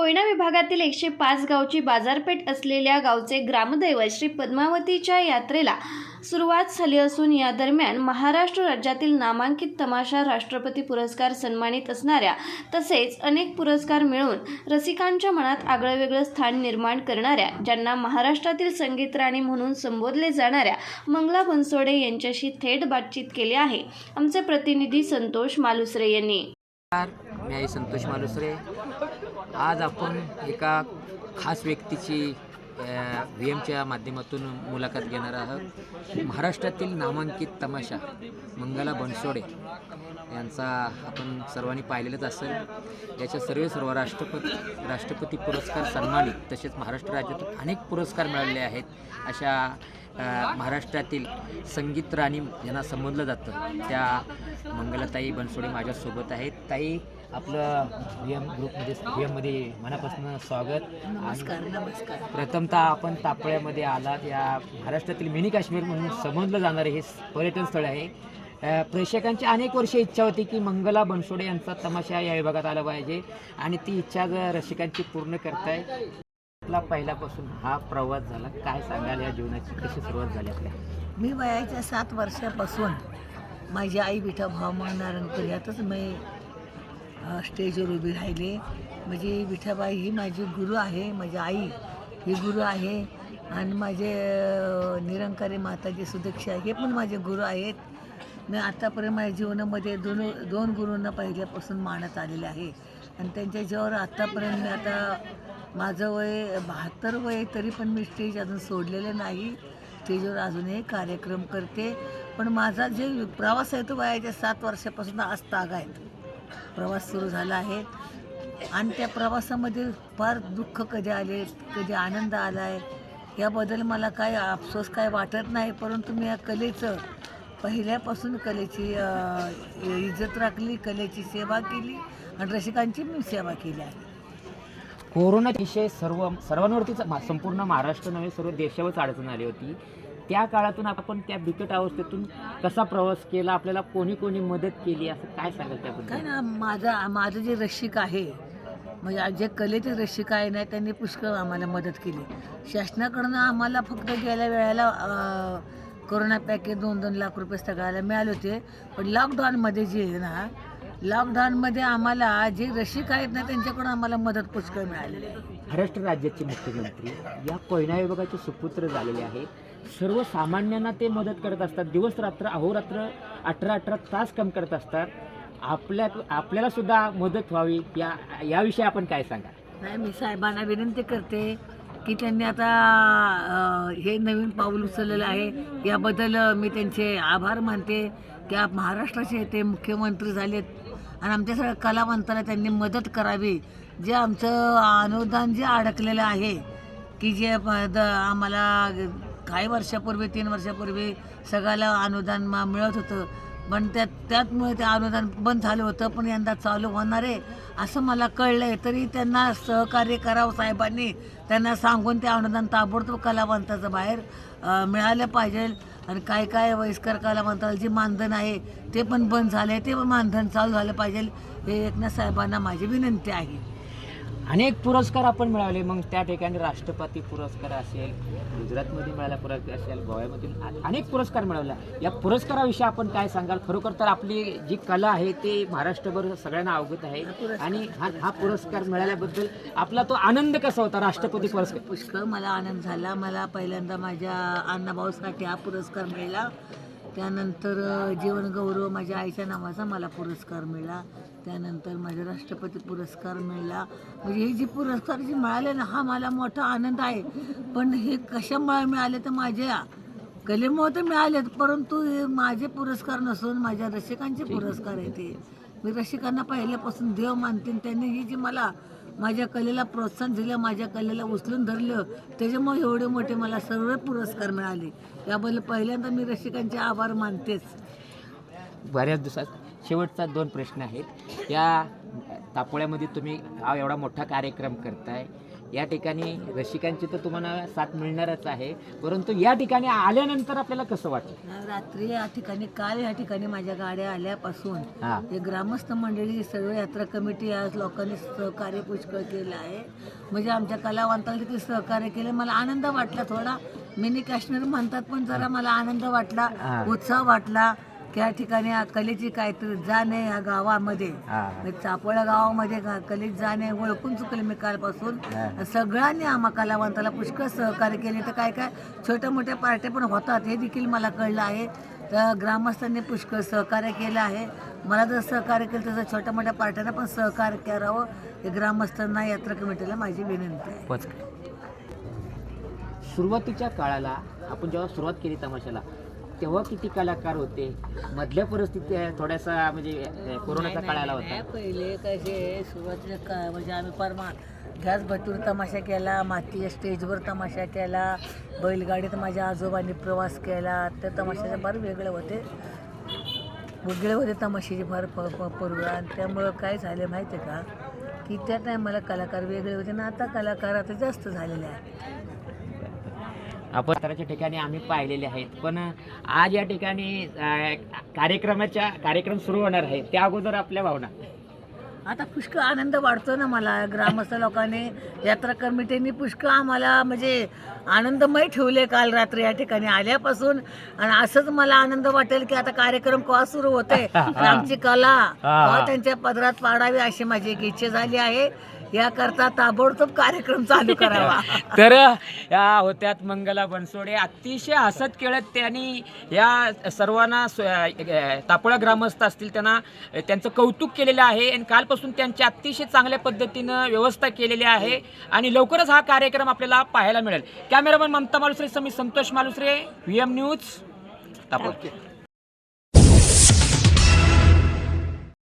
कोयना विभागातील एकशे पाच गावची बाजारपेठ असलेल्या गावचे ग्रामदैवत श्री पद्मावतीच्या यात्रेला सुरुवात झाली असून या दरम्यान महाराष्ट्र राज्यातील नामांकित तमाशा राष्ट्रपती पुरस्कार सन्मानित असणाऱ्या तसेच अनेक पुरस्कार मिळवून रसिकांच्या मनात आगळंवेगळं स्थान निर्माण करणाऱ्या ज्यांना महाराष्ट्रातील संगीत राणी म्हणून संबोधले जाणाऱ्या मंगला बनसोडे यांच्याशी थेट बातचीत केली आहे. आमचे प्रतिनिधी संतोष मालुसरे यांनी. मी संतोष मालुसरे. आज आपण एका खास व्यक्तीची व्ही एमच्या माध्यमातून मुलाखत घेणार आहोत. महाराष्ट्रातील नामांकित तमाशा मंगला बनसोडे यांचा आपण सर्वांनी पाहिलेलंच असेल. याच्या सर्व सर्व राष्ट्रपती राष्ट्रपती पुरस्कार सन्मानित तसेच महाराष्ट्र राज्यातून अनेक पुरस्कार मिळालेले आहेत. अशा महाराष्ट्रातील संगीत राणी यांना संबोधलं जातं. त्या मंगलाताई बनसोडे माझ्यासोबत आहेत. ताई आपलं व्ही एम ग्रुपमध्ये व्ही एममध्ये मनापासून स्वागत. नमस्कार नमस्कार. प्रथमतः आपण तापळ्यामध्ये आलात. या महाराष्ट्रातील मिनी काश्मीर म्हणून समजलं जाणारे हे पर्यटन स्थळ आहे. प्रेक्षकांची अनेक वर्ष इच्छा होती की मंगला बनसोडे यांचा तमाशा या विभागात आला पाहिजे. आणि ती इच्छा रसिकांची पूर्ण करताय आपला पहिल्यापासून हा प्रवास झाला. काय सांगाल या जीवनाची कशी सुरुवात झाली आपल्या मी वयाच्या सात वर्षापासून माझी आई विठा भाऊ नारायणपूर यातच मी स्टेजवर उभी राहिले. म्हणजे विठाबाई ही माझी गुरु आहे माझी आई ही गुरु आहे. आणि माझे निरंकारी माताजी सुदक्षा हे पण माझे गुरु आहेत. मी आत्तापर्यंत माझ्या जीवनामध्ये दोन दोन गुरूंना पहिल्यापासून मानत आलेले आहे. आणि त्यांच्या जीवावर आत्तापर्यंत मी आता माझं वय बहात्तर वय तरी पण मी स्टेज अजून सोडलेलं नाही. स्टेजवर अजूनही कार्यक्रम करते. पण माझा जे प्रवास आहे तो वयाच्या सात वर्षापासून आज ताग आहे. प्रवास सुरू झाला आहे. आणि त्या प्रवासामध्ये फार दुःख कधी आले कधी आनंद आला आहे याबद्दल मला काय अफसोस काय वाटत नाही. परंतु मी या कलेचं पहिल्यापासून कलेची इज्जत राखली कलेची सेवा केली आणि रसिकांची मी सेवा केली आहे. कोरोना विषय सर्व सर्वांवरतीच मा- संपूर्ण महाराष्ट्र नव्हे सर्व देशावरच अडचण आली होती. त्या काळातून आपण त्या बिकट अवस्थेतून कसा प्रवास केला आपल्याला कोणी कोणी मदत केली असं काय सांगाल काय त्याबद्दल ना माझा माझं जे रसिक आहे म्हणजे जे कलेचे रसिक आहे ना त्यांनी पुष्कळ आम्हाला मदत केली. शासनाकडनं आम्हाला फक्त गेल्या वेळेला अं, कोरोना पॅकेज दोन दोन लाख रुपये सगळ्याला मिळाले होते. पण लॉकडाऊनमध्ये जे आहे ना लॉकडाऊनमध्ये आम्हाला जे रसिक आहेत ना त्यांच्याकडून आम्हाला मदत पुष्कळ मिळालेली आहे. महाराष्ट्र राज्याचे मुख्यमंत्री या कोयना विभागाचे सुपुत्र झालेले आहेत सर्वसामान्यांना ते मदत करत असतात. दिवस रात्र अहोरात्र अठरा अठरा तास काम करत असतात. आपल्या आपल्याला सुद्धा मदत व्हावी या याविषयी आपण काय सांगा नाही मी साहेबांना विनंती करते की त्यांनी आता अ, हे नवीन पाऊल उचललेलं आहे. याबद्दल मी त्यांचे आभार मानते. त्या महाराष्ट्राचे ते मुख्यमंत्री झालेत. आणि आमच्या सगळ्या कलावंतांना त्यांनी मदत करावी. जे आमचं अनुदान जे अडकलेलं आहे की जे द- आम्हाला काही वर्षापूर्वी तीन वर्षापूर्वी सगळ्याला अनुदान मा- मिळत होतं. पण त्यात त्यातमुळे ते अनुदान बंद झालं होतं पण यंदा चालू होणार आहे असं मला कळलं आहे तरी त्यांना सहकार्य करावं साहेबांनी. त्यांना सांगून ते अनुदान ताबडतोब कलावंताचं बाहेर मिळालं पाहिजे. आणि काय काय वयस्कर म्हणतात जे मानधन आहे ते पण बंद झाले ते पण मानधन चालू झालं पाहिजे. हे एकनाथ साहेबांना माझी विनंती आहे. अनेक पुरस्कार आपण मिळाले मग त्या ठिकाणी राष्ट्रपती पुरस्कार असेल गुजरातमध्ये मिळाला पुरस्कार असेल गोव्यामधील अनेक पुरस्कार मिळवला. या पुरस्काराविषयी आपण काय सांगाल? खरोखर तर आपली जी कला आहे ते महाराष्ट्रभर सगळ्यांना अवगत आहे. आणि हा हा पुरस्कार मिळाल्याबद्दल आपला तो आनंद कसा होता राष्ट्रपती पुरस्कार? पुष्कळ मला आनंद झाला. मला पहिल्यांदा माझ्या अण्णाभाऊसाठी हा पुरस्कार मिळाला. त्यानंतर जीवनगौरव माझ्या आईच्या नावाचा मला पुरस्कार मिळाला. त्यानंतर माझा राष्ट्रपती पुरस्कार मिळाला. म्हणजे हे जे पुरस्कार जे मिळाले ना हा मला मोठा आनंद आहे. पण हे कशामुळे मिळाले तर माझ्या कलेमुळे तर मिळालेत परंतु हे माझे पुरस्कार नसून माझ्या रसिकांचे पुरस्कार आहेत ते. मी रसिकांना पहिल्यापासून देव मानते त्यांनी ही जी मला माझ्या कलेला प्रोत्साहन दिलं माझ्या कलेला उचलून धरलं त्याच्यामुळे एवढे मोठे मला सर्व पुरस्कार मिळाले. याबद्दल पहिल्यांदा मी रसिकांचे आभार मानतेच. बऱ्याच दिवसात शेवटचा दोन प्रश्न आहेत. या तापोळ्यामध्ये तुम्ही हा एवढा मोठा कार्यक्रम करताय. या ठिकाणी रसिकांची तर तुम्हाला साथ मिळणारच आहे. परंतु या ठिकाणी आल्यानंतर आपल्याला कसं वाटतं रात्री या ठिकाणी काल या ठिकाणी माझ्या गाड्या आल्यापासून हा. ग्रामस्थ मंडळी सर्व यात्रा कमिटी आज लोकांनी सहकार्य पुष्कळ केलं आहे. म्हणजे आमच्या कलावंतांनी किती सहकार्य केलं. मला आनंद वाटला थोडा. मिनी काश्मीर म्हणतात पण जरा मला आनंद वाटला हा. उत्साह वाटला. की या ठिकाणी या कलेची काहीतरी जाण आहे या गावामध्ये. हा. म्हणजे चापोळा गावामध्ये कलेची जाण आहे ओळखून चुकले मी कालपासून. हा. सगळ्यांनी आम्हा कलावंताला पुष्कळ सहकार्य केले. तर काय काय छोट्या मोठ्या पार्ट्या पण होतात हे देखील मला कळलं आहे. तर ग्रामस्थांनी पुष्कळ सहकार्य केलं आहे. मला जर सहकार्य केलं तसं छोट्या मोठ्या पार्ट्यांना पण सहकार्य करावं. हे ग्रामस्थांना यात्रा कमिटीला माझी विनंती आहे. सुरुवातीच्या काळाला आपण जेव्हा सुरुवात केली तमाशाला तेव्हा किती कलाकार होते? मधल्या परिस्थिती आहे, थोडासा म्हणजे कोरोनाचा काळ आला होता. पहिले कसे सुरुवातीला का म्हणजे आम्ही परमा गॅस भट्टीवर तमाशा केला मातीच्या स्टेजवर तमाशा केला बैलगाडीत माझ्या आजोबांनी प्रवास केला त्या तमाशाचे फार वेगळे होते. वेगळे होते तमाशाचे फार प प- प्रोग्राम त्यामुळं काय झालं माहिती आहे का? की त्या टायमाला कलाकार वेगळे होते ना आता कलाकार आता जास्त झालेले आहेत. आपण तरच्या ठिकाणी आम्ही पाहिलेले आहेत. पण आज या ठिकाणी कार्यक्रमाच्या कार्यक्रम सुरू होणार आहे त्या अगोदर आपल्या भावना. आता पुष्कळ आनंद वाटतो ना मला. ग्रामस्थ लोकांनी यात्रा कमिटीने पुष्कळ आम्हाला म्हणजे आनंदमय ठेवले काल रात्री या ठिकाणी आल्यापासून. आणि असंच मला आनंद वाटेल की आता कार्यक्रम केव्हा सुरू होते आमची कला त्यांच्या पदरात पाडावी अशी माझी एक इच्छा झाली आहे. याकरता ताबडतोब कार्यक्रम चालू करावा. तर या होत्यात मंगला बनसोडे. अतिशय हसत खेळत त्यांनी या सर्वांना तापोळा ग्रामस्थ असतील त्यांना त्यांचं कौतुक केलेलं आहे आणि कालपासून त्यांची अतिशय चांगल्या पद्धतीनं व्यवस्था केलेली आहे आणि लवकरच हा कार्यक्रम आपल्याला पाहायला मिळेल. कॅमेरामन ममता मालुसरे समी Santosh Malusare V M news तापोळ